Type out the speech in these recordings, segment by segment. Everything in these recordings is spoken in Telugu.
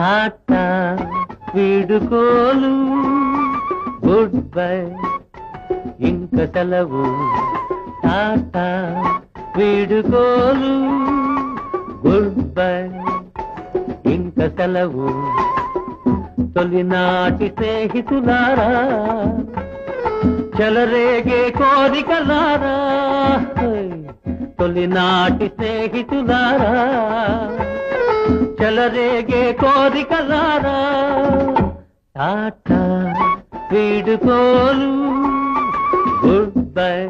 టాటా వీడుకోలు గుడ్ బై. ఇంక సెలవు టాటా వీడుకోలు గుడ్ బై. ఇంక సెలవు తొలినాటి స్నేహితులారా చెలరేగే కోరికలారా. తొలినాటి స్నేహితులారా. చెలరేగే కోరికలారా. టాటా వీడుకోలు. గుడ్ బై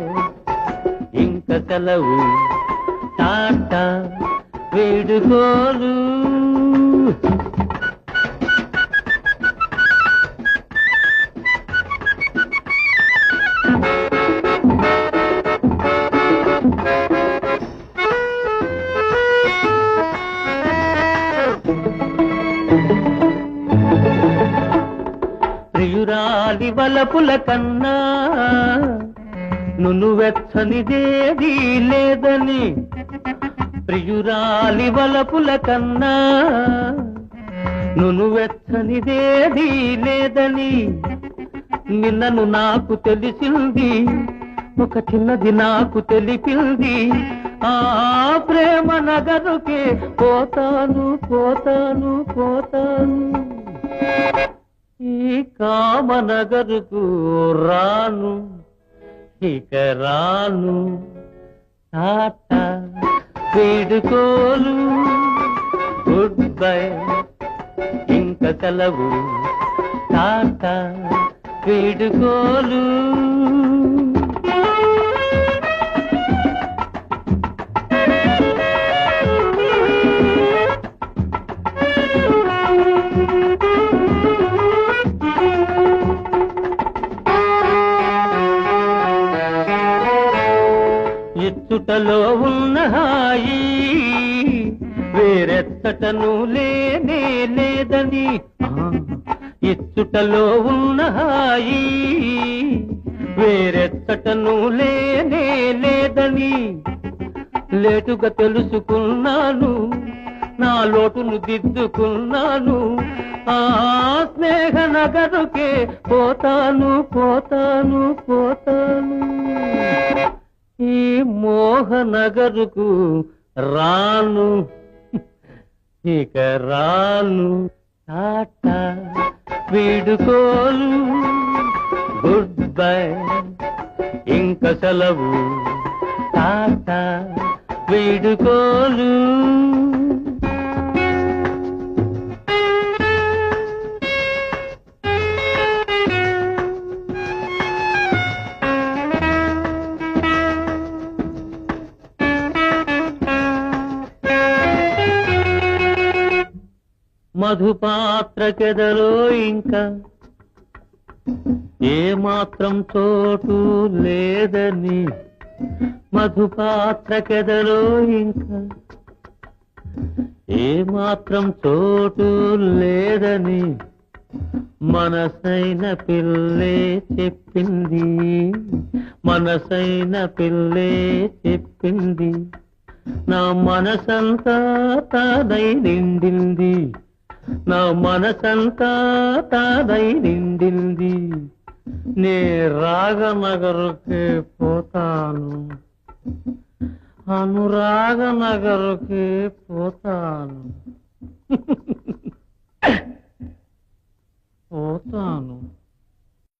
ఇంక కలవు టాటా వీడుకోలు. ప్రియురాలి వలపుల కన్నా. నును వెచ్చనిదేది లేదని ప్రియురాలి వలపుల కన్నా. నును వెచ్చనిదేది లేదని నిన్నను నాకు తెలిసింది ఒక చిన్నది నాకు తెలిపింది. ఆ ప్రేమ నగరుకే పోతాను పోతాను పోతాను. కామనగరుకు రాను ఇక రాను. తాత వీడుకోలు గుడ్ బై ఇంక కలవు. తాత వీడుకోలు. ఇచ్చుటలో ఉన్న హాయి వేరెత్తటను లేనే లేదని ఇచ్చుటలో ఉన్న హాయి వేరెత్తటను లేనే లేదని లేటుగా తెలుసుకున్నాను నా లోటును దిద్దుకున్నాను ఆ స్నేహ నగరుకే పోతాను పోతాను పోతాను. ఈ మోహనగరుకు రాను. ఇక రాను టాటా వీడుకోలు. Goodbye. ఇంక సెలవు టాటా వీడుకోలు. మధుపాత్ర కెదలో ఇంకా ఏ మాత్రం చోటు లేదని మధుపాత్రకెదలో ఇంకా ఏ మాత్రం చోటు లేదని మనసైన పిల్లే చెప్పింది మనసైన పిల్లే చెప్పింది. నా మనసంతా తనై నిండింది. నా మనసంతా తాదై నిండింది. నే రాగనగరుకి పోతాను. అనురాగనగరుకి పోతాను. పోతాను.